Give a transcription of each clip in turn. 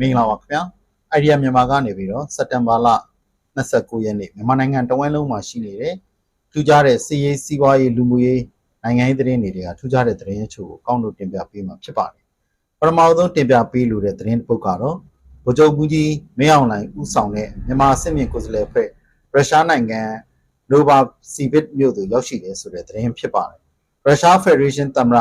မင်္ဂလာပါခင်ဗျာအိုင်ဒီယာမြန်မာကနေပြီးတော့စက်တင်ဘာလ29ရက်နေ့မြန်မာနိုင်ငံတဝန်းလုံးမှာရှိနေတဲ့ထူးခြားတဲ့စီးရေးစီးပွားရေးလူမှုရေးနိုင်ငံရေးသတင်းတွေကထူးခြားတဲ့သတင်းအချို့ကိုကောင်းလို့တင်ပြပေးမှာဖြစ်ပါတယ်ပထမဆုံးတင်ပြပေးလိုတဲ့သတင်းတစ်ပုဒ်ကတော့ဗိုလ်ချုပ်ဘူးကြီးမင်းအောင်လှိုင်ဦးဆောင်တဲ့မြန်မာစစ်မြေကိုယ်စားလှယ်ဖွဲ့ရုရှားနိုင်ငံနိုဗာစီဗစ်မြို့သို့ရောက်ရှိတယ်ဆိုတဲ့သတင်းဖြစ်ပါတယ်ရုရှားဖက်ဒရေးရှင်းသမ္မတ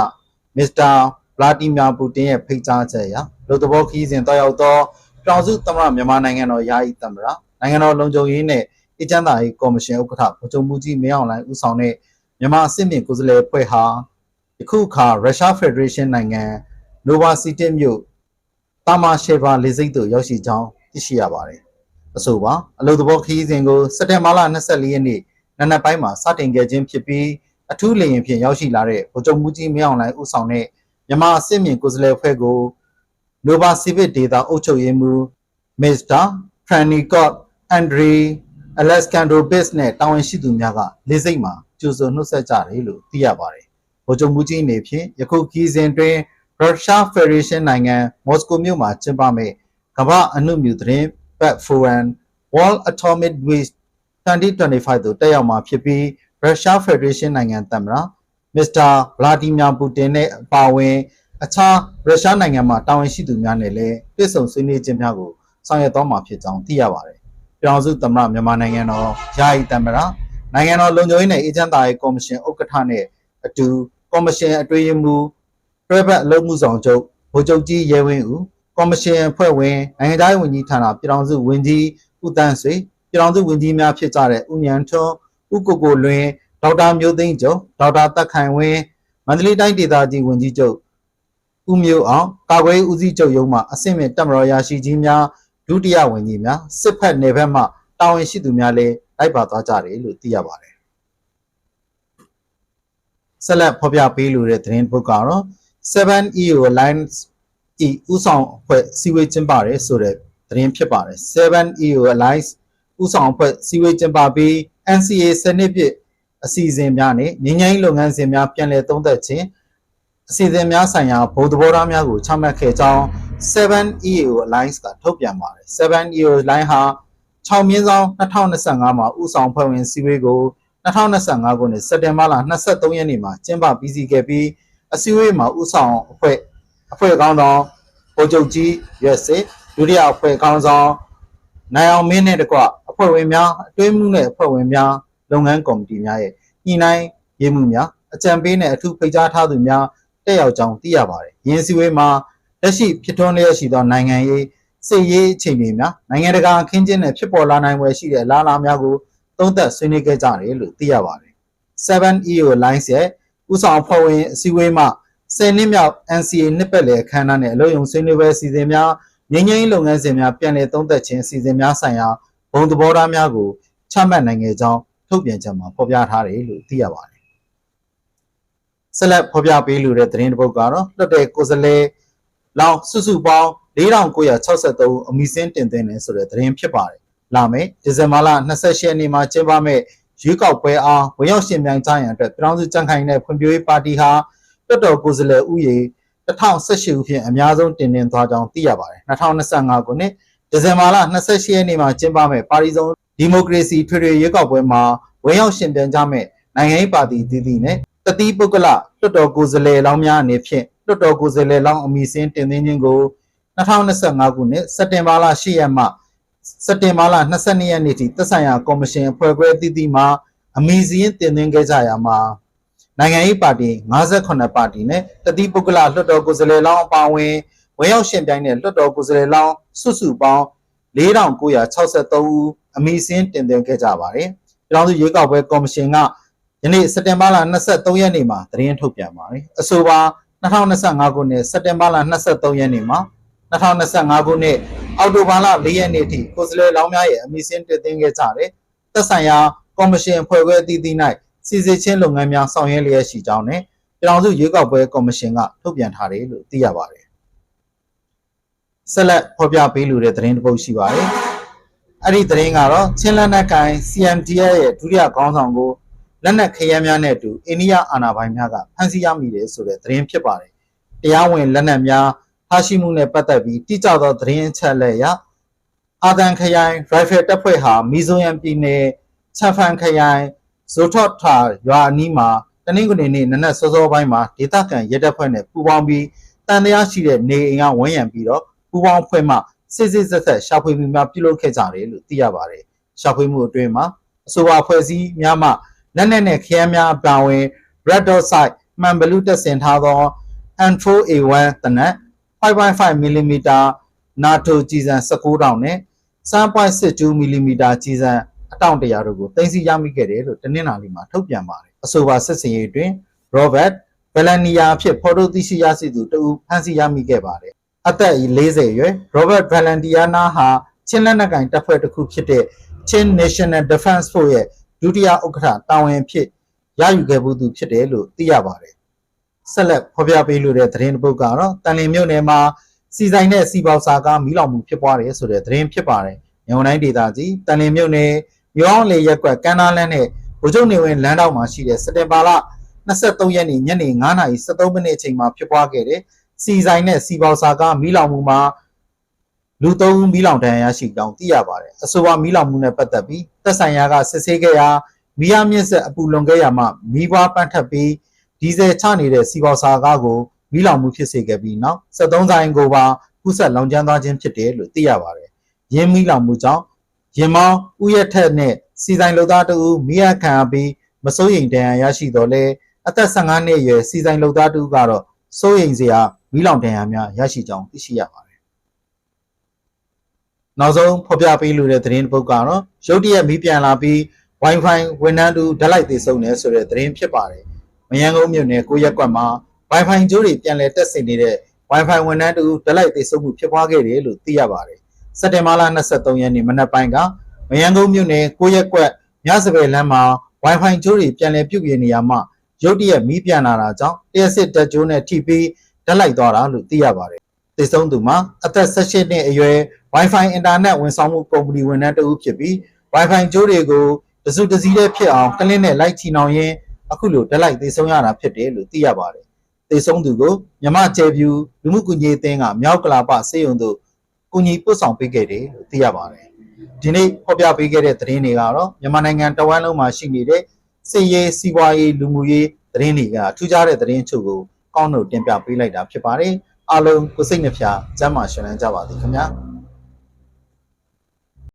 မစ္စတာဗ လာတီမီယာပူတင်ရဲ့ဖိတ်ကြားချက်အရလူသဘောခီးစဉ်တောက်ရောက်သောပြည်တော်စုသမ္မတမြန်မာနိုင်ငံတော်ယာယီသမ္မတနိုင်ငံတော်လုံခြုံရေးနဲ့အကြမ်းသားရေးကော်မရှင်ဥက္ကဋ္ဌဗိုလ်ချုပ်မှုကြီးမင်းအောင်လှိုင်ဦးဆောင်တဲ့မြန်မာအစစ်မြင့်ကိုယ်စားလှယ်အဖွဲ့ဟာယခုအခါရုရှားဖက်ဒရေးရှင်းနိုင်ငံနိုဗာစီတစ်မြို့တာမာရှေဗာလေဆိပ်သို့ရောက်ရှိကြောင်းသိရှိရပါတယ်။အဆိုပါအလုပ်သဘောခီးစဉ်ကိုစက်တင်ဘာလ24ရက်နေ့နံနက်ပိုင်းမှာစတင်ခဲ့ခြင်းဖြစ်ပြီးအထူးလေယာဉ်ဖြင့်ရောက်ရှိလာတဲ့ဗိုလ်ချုပ်မှုကြီးမင်းအောင်လှိုင်ဦးဆောင်တဲ့ မြန်မာအစစ်မြင့်ကိုယ်စားလှယ်အဖွဲ့ကို Nova Civic Data အုပ်ချုပ်ရေးမှူး Mr. Franicot Andre Alexandrovich နဲ့တာဝန်ရှိသူများကလေးစိတ်မှာကြိုဆိုနှုတ်ဆက်ကြတယ်လို့သိရပါတယ်။ဗိုလ်ချုပ်မှုကြီးအနေဖြင့်ယခုခီးစဉ်တွင်ရုရှားဖက်ဒရေးရှင်းနိုင်ငံမော်စကိုမြို့မှာကျင်းပမယ့်ကမ္ဘာအနုမြူသတင်းဘတ်ဖိုရန် World Atomic Waste 2025သို့တက်ရောက်မှာဖြစ်ပြီးရုရှားဖက်ဒရေးရှင်းနိုင်ငံသမ္မတ မစ္စတာဗလာဒီမီယာပူတင်နဲ့အပါအဝင် အခြားရုရှားနိုင်ငံမှာတာဝန်ရှိသူများနဲ့လည်းတွေ့ဆုံဆွေးနွေးခြင်းများကိုဆောင်ရွက်သွားမှာဖြစ်ကြောင်းသိရပါတယ်။ပြည်အောင်စုသမ္မတမြန်မာနိုင်ငံတော်ယာယီသမ္မတနိုင်ငံတော်လုံခြုံရေးနဲ့အေဂျင့်တာရေးကော်မရှင်ဥက္ကဋ္ဌနဲ့အတူကော်မရှင်အတွင်းရေးမှူးတွဲဘက်အလုပ်မှုဆောင်ချုပ်ဗိုလ်ချုပ်ကြီးရဲဝင်းဦးကော်မရှင်အဖွဲ့ဝင်နိုင်ငံသားရေးဝန်ကြီးဌာနပြည်အောင်စုဝန်ကြီးဦးတန်းဆွေပြည်အောင်စုဝန်ကြီးများဖြစ်ကြတဲ့ဦးဉာဏ်ထွန်းဦးကိုကိုလွင် ဒေါက်တာမျိုးသိန်းကျော်ဒေါက်တာတက်ခိုင်ဝင်းမန္တလေးတိုင်းဒေသကြီးဝန်ကြီးချုပ်ဦးမျိုးအောင်ကာကွယ်ရေးဦးစီးချုပ်ရုံးမှအဆင့်မြင့်တပ်မတော်ရာရှိကြီးများဒုတိယဝန်ကြီးများစစ်ဖက်နယ်ဘက်မှတာဝန်ရှိသူများလည်းလိုက်ပါသွားကြတယ်လို့သိရပါတယ်ဆက်လက်ဖော်ပြပေးလိုတဲ့သတင်းပုဒ်ကတော့ 7EO Alliance ဤဥဆောင်အဖွဲ့စီဝေးကျင်းပတယ်ဆိုတဲ့သတင်းဖြစ်ပါတယ် 7EO Alliance ဥဆောင်အဖွဲ့စီဝေးကျင်းပပြီး NCA စနစ်ပြည့် အစီအစဉ်များနဲ့ငြိမ်းချမ်းရေးလုပ်ငန်းစဉ်များပြန်လည်သုံးသပ်ခြင်းအစီအစဉ်များဆိုင်ရာဗုဒ္ဓဘောထားများကိုချမှတ်ခဲ့ကြောင်း 7EAO Alliance ကထုတ်ပြန်ပါတယ် 7EAO Line ဟာ6မြင်းဆောင်2025မှာဥဆောင်ဖွဲ့ဝင်စည်းဝေးကို2025ခုနှစ်စက်တင်ဘာလ23ရက်နေ့မှာကျင်းပပြီးစီးခဲ့ပြီးအစည်းအဝေးမှာဥဆောင်အဖွဲ့အဖွဲ့ကောင်းဆောင်ဗိုလ်ချုပ်ကြီးရွက်စစ်ဒုတိယအဖွဲ့ကောင်းဆောင်နိုင်အောင်မင်းနဲ့တကွအဖွဲ့ဝင်များအတွင်းမှုနဲ့အဖွဲ့ဝင်များ လုပ်ငန်းကော်မတီများရဲ့ညှိနှိုင်းရေးမှုများအကြံပေးနဲ့အထူးဖိတ်ကြားထားသူများတက်ရောက်ကြောင်းသိရပါတယ်။ယင်းစည်းဝေးမှာလက်ရှိဖြစ်ထွန်းလျက်ရှိသောနိုင်ငံရေးစစ်ရေးအခြေအနေများနိုင်ငံတကာအခင်းကျင်းနဲ့ဖြစ်ပေါ်လာနိုင်ွယ်ရှိတဲ့အလားအလာများကိုသုံးသပ်ဆွေးနွေးခဲ့ကြတယ်လို့သိရပါတယ်။ 7EO Lines ရဲ့ဥဆောင်အဖွဲ့ဝင်အစည်းအဝေးမှာ10နှစ်မြောက် NCA နှစ်ပတ်လည်အခမ်းအနားနဲ့အလို့ယုံဆွေးနွေးပွဲအစီအစဉ်များငြိမ်းချမ်းရေးလုပ်ငန်းစဉ်များပြန်လည်သုံးသပ်ခြင်းအစီအစဉ်များဆိုင်ရာဘုံသဘောထားများကိုချမှတ်နိုင်ခဲ့ကြောင်း ထုတ်ပြန်ချက်မှာဖော်ပြထားတယ်လို့သိရပါတယ်ဆက်လက်ဖော်ပြပေးလိုတဲ့သတင်းတစ်ပုဒ်ကတော့လွတ်တဲ့ကိုယ်စားလှယ်လောင်စုစုပေါင်း4963အမီစင်းတင်သွင်းတယ်ဆိုတဲ့သတင်းဖြစ်ပါတယ်။လာမယ့်ဒီဇင်ဘာလ28ရက်နေ့မှာကျင်းပမယ့်ရွေးကောက်ပွဲအားဝင်ရောက်ရှင်ပြိုင်ကြရန်အတွက်ပြည်ထောင်စုကြံ့ခိုင်တဲ့ဖွံ့ဖြိုးရေးပါတီဟာလွတ်တော်ကိုယ်စားလှယ်ဥယေ1018ဦးဖြင့်အများဆုံးတင်သွင်းသွားကြောင်းသိရပါတယ်။2025ခုနှစ် ဒီဇင်ဘာလ28ရက်နေ့မှာကျင်းပမယ့်ပါတီစုံဒီမိုကရေစီထွေထွေရွေးကောက်ပွဲမှာဝင်ရောက်ရှင်ပြိုင်ကြမယ့်နိုင်ငံရေးပါတီတည်တည်နဲ့တတိပုဂ္ဂလလွတ်တော်ကိုယ်စားလှယ်လောင်းများအနေဖြင့်လွတ်တော်ကိုယ်စားလှယ်လောင်းအမည်စင်းတင်သွင်းခြင်းကို2025ခုနှစ်စက်တင်ဘာလ10ရက်မှစက်တင်ဘာလ22ရက်နေ့ထိသက်ဆိုင်ရာကော်မရှင်အဖွဲ့ခွဲအသီးသီးမှအမည်စင်းတင်သွင်းခဲ့ကြရမှာနိုင်ငံရေးပါတီ58ပါတီနဲ့တတိပုဂ္ဂလလွတ်တော်ကိုယ်စားလှယ်လောင်းအပါအဝင် ဝင်ရောက်ရှင်ပြိုင်တဲ့လွတ်တော်ကိုယ်စားလှယ်လောင်းစုစုပေါင်း4963ဦးအမည်စင်းတင်သွင်းခဲ့ကြပါတယ်။ပြည်ထောင်စုရွေးကောက်ပွဲကော်မရှင်ကယနေ့စက်တင်ဘာလ23ရက်နေ့မှာသတင်းထုတ်ပြန်ပါတယ်။အဆိုပါ2025ခုနှစ်စက်တင်ဘာလ23ရက်နေ့မှာ2025ခုနှစ်အောက်တိုဘာလ4ရက်နေ့ထိကိုယ်စားလှယ်လောင်းများရဲ့အမည်စင်းတင်သွင်းခဲ့ကြတဲ့သက်ဆိုင်ရာကော်မရှင်အဖွဲ့ခွဲအသီးသီး၌စီစစ်ချင်းလုပ်ငန်းများဆောင်ရွက်လျက်ရှိကြောင်းနဲ့ပြည်ထောင်စုရွေးကောက်ပွဲကော်မရှင်ကထုတ်ပြန်ထားတယ်လို့သိရပါတယ်။ ဆက်လက်ဖော်ပြပေးလိုတဲ့သတင်းတစ်ပုဒ်ရှိပါတယ်။အဲ့ဒီသတင်းကတော့ချင်းလက်နက်ကိုင် CMDF ရဲ့ဒုတိယခေါင်းဆောင်ကိုလက်နက်ခဲယမ်းများနဲ့အတူအိန္ဒိယအာဏာပိုင်များကဖမ်းဆီးရမိတယ်ဆိုတဲ့သတင်းဖြစ်ပါတယ်။တရားဝင်လက်နက်များထားရှိမှုနဲ့ပတ်သက်ပြီးတိကျသောသတင်းအချက်အလက်အရအာဒန်ခရိုင်ရိုင်ဖယ်တပ်ဖွဲ့ဟာမီဇိုရမ်ပြည်နယ်ချန်ဖန်ခရိုင်ဇိုထော့ထာရွာအနီးမှာတနင်္ဂနွေနေ့နနက်စောစောပိုင်းမှာဒေသခံရဲတပ်ဖွဲ့နဲ့ပူးပေါင်းပြီးတန်တရားရှိတဲ့နေအိမ်ကဝန်းရံပြီးတော့ ပူးပေါင်းဖွဲ့မှစစ်စစ်ဆက်ဆက်ရှာဖွေမှုများပြုလုပ်ခဲ့ကြတယ်လို့သိရပါတယ်။ရှာဖွေမှုအတွင်းမှာအဆိုပါဖွဲ့စည်းများမှလက်နက်နဲ့ခရမ်းများအပါအဝင် red dot sight မှန်ဘလူးတက်ဆင်ထားသော N4A1 တနက် 5.5mm NATO ကြီးစံ19တောင်နဲ့3.62 mm ကြီးစံအတောင့်တရာတို့ကိုတင်စီရမိခဲ့တယ်လို့တနင်္လာနေ့မှာထုတ်ပြန်ပါတယ်အဆိုပါစစ်စင်ရေးတွင် Robert Valania အဖြစ်ဖော်ထုတ်သိရှိရရှိသူတဦးဖမ်းဆီးရမိခဲ့ပါတယ် အသက်40အရွယ် Robert Valentiana ဟာချင်းလက်နက်ကင်တပ်ဖွဲ့တစ်ခုဖြစ်တဲ့ Chin National Defense Force ရဲ့ဒုတိယဥက္ကဋ္ဌတာဝန်ဖြစ်ရယူခဲ့မှုသူဖြစ်တယ်လို့သိရပါတယ်ဆက်လက်ဖော်ပြပေးလိုတဲ့သတင်းတစ်ပုဒ်ကတော့တန်လင်မြို့နယ်မှာစီဆိုင်တဲ့စီပေါစာကားမီးလောင်မှုဖြစ်ပွားတယ်ဆိုတဲ့သတင်းဖြစ်ပါတယ်။ညောင်တိုင်းဒေသကြီးတန်လင်မြို့နယ်မြောင်းလေရက်ကွက်ကမ်းနားလန်းနဲ့ဗိုလ်ချုပ်နေဝင်လမ်းတောက်မှာရှိတဲ့စက်တင်ဘာလ23ရက်နေ့ညနေ9:73မိနစ်အချိန်မှာဖြစ်ပွားခဲ့တဲ့ စီဆိုင်တဲ့စီပေါစာကားမီးလောင်မှုမှာလူသုံးဦးမီးလောင်ဒဏ်ရာရရှိကြောင်းသိရပါတယ်။အဆိုပါမီးလောင်မှုနဲ့ပတ်သက်ပြီးသက်ဆိုင်ရာကစစ်ဆေးခဲ့ရာမီးရမြင့်ဆက်အပူလွန်ခဲ့ရမှမီးပွားပန်းထပ်ပြီးဒီဇယ်ချနေတဲ့စီပေါစာကားကိုမီးလောင်မှုဖြစ်စေခဲ့ပြီးနောက်73ဆိုင်ကိုပါကူးဆက်လောင်ကျွမ်းသွားခြင်းဖြစ်တယ်လို့သိရပါတယ်။ရင်းမီးလောင်မှုကြောင့်ရင်မောင်းဥယျာဉ်ထက်နဲ့စီဆိုင်လူသားတအူမိရခံရပြီးမစိုးရိမ်ဒဏ်ရာရရှိတော့လဲအသက်15နှစ်အရွယ်စီဆိုင်လူသားတအူကတော့စိုးရိမ်စရာ မီးလောင်ဒဏ်ရာများရရှိကြောင်းသိရှိရပါတယ်။နောက်ဆုံးဖော်ပြပေးလိုတဲ့သတင်းတစ်ပုဒ်ကတော့ရုတ်တရက်မီးပြန်လာပြီး Wi-Fi ဝန်ထမ်းတူဓာတ်လိုက်သေးဆုံးနေဆိုတဲ့သတင်းဖြစ်ပါတယ်။မယန်းကုန်းမြို့နယ်ကိုရက်ကွက်မှာ Wi-Fi ကြိုးတွေပြန်လည်တက်ဆင်နေတဲ့ Wi-Fi ဝန်ထမ်းတူဓာတ်လိုက်သေးဆုံးမှုဖြစ်ပွားခဲ့တယ်လို့သိရပါတယ်။စက်တင်ဘာလ23ရက်နေ့မနက်ပိုင်းကမယန်းကုန်းမြို့နယ်ကိုရက်ကွက်မြစပယ်လမ်းမှာ Wi-Fi ကြိုးတွေပြန်လည်ပြုပြင်နေရမှရုတ်တရက်မီးပြန်လာတာကြောင့်တရက်စစ်တက်ကြိုးနဲ့ထိပြီး ဓာတ်လိုက်သွားတာလို့သိရပါတယ်။သေဆုံးသူမှာအသက်18နှစ်အရွယ် Wi-Fi အင်တာနက်ဝန်ဆောင်မှုကုမ္ပဏီဝန်ထမ်းတဦးဖြစ်ပြီး Wi-Fi ကြိုးတွေကိုတစုတစည်းတည်းဖြစ်အောင်ကလင်းနဲ့လိုက်ချီနှောင်ရင်းအခုလိုဓာတ်လိုက်သေဆုံးရတာဖြစ်တယ်လို့သိရပါတယ်။သေဆုံးသူကိုမြမကျဲပြူလူမှုကူညီရေးအသင်းကမြောက်ကလာပစေယုံတို့ကူညီပို့ဆောင်ပေးခဲ့တယ်လို့သိရပါတယ်။ဒီနေ့ဖော်ပြပေးခဲ့တဲ့သတင်းတွေကတော့မြန်မာနိုင်ငံတဝမ်းလုံးမှာရှိနေတဲ့စစ်ရေးစီးပွားရေးလူမှုရေးသတင်းတွေကထူးခြားတဲ့သတင်းချုပ်ကို ကောင်းတို့တင်ပြပေးလိုက်တာဖြစ်ပါတယ်။အားလုံးကိုစိတ်နှဖျားစမ်းမရှင်လန်းကြပါသည်ခင်ဗျာ။